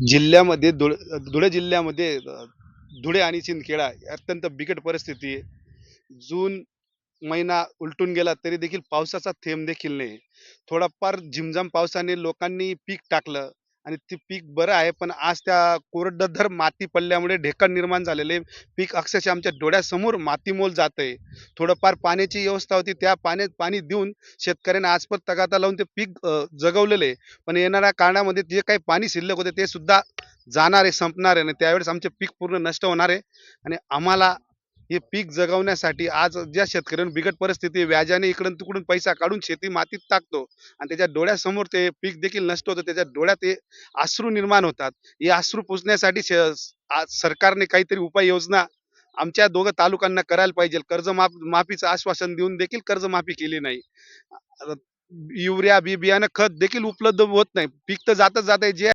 जिल्ह्यामध्ये धुळे धुळे जिल्ह्यामध्ये धुळे आणि चिंदखेडा अत्यंत बिकट परिस्थिती आहे. जून महिना उलटून गेला तरी देखील पावसाचा थेंब देखील नाही. थोडाफार झिमझाम पावसाने लोकांनी पीक टाकलं. आणि ते पीक बरं आहे पण आज त्या कोरडधर माती पडल्यामुळे ढेकण निर्माण झालेले पीक अक्षरशः आमच्या डोळ्यासमोर मातीमोल जात आहे थोडंफार पाण्याची व्यवस्था होती त्या पाण्यात पाणी देऊन शेतकऱ्यांना आजपत तगाता लावून ते पीक जगवलेले जगवलेलं. आहे पण येणाऱ्या काळामध्ये जे काही पाणी शिल्लक होते ते सुद्धा जाणार आहे संपणार आहे आणि त्यावेळेस आमचे पीक पूर्ण नष्ट होणार. आहे आणि आम्हाला हे पीक जगवण्यासाठी आज ज्या शेतकऱ्यांना बिकट परिस्थिती व्याजाने इकडून तिकडून पैसा काढून शेती मातीत टाकतो आणि त्याच्या डोळ्यासमोर ते पीक देखील नष्ट होतं त्याच्या डोळ्यात ते आश्रू निर्माण होतात. हे आश्रू पुसण्यासाठी आज सरकारने काहीतरी उपाययोजना आमच्या दोघं तालुक्यांना करायला पाहिजे. कर्ज माफ माफीचं आश्वासन देऊन देखील कर्जमाफी केली नाही. युरिया बी बियाणं खत देखील उपलब्ध होत नाही. पीक तर जातच जात आहे जे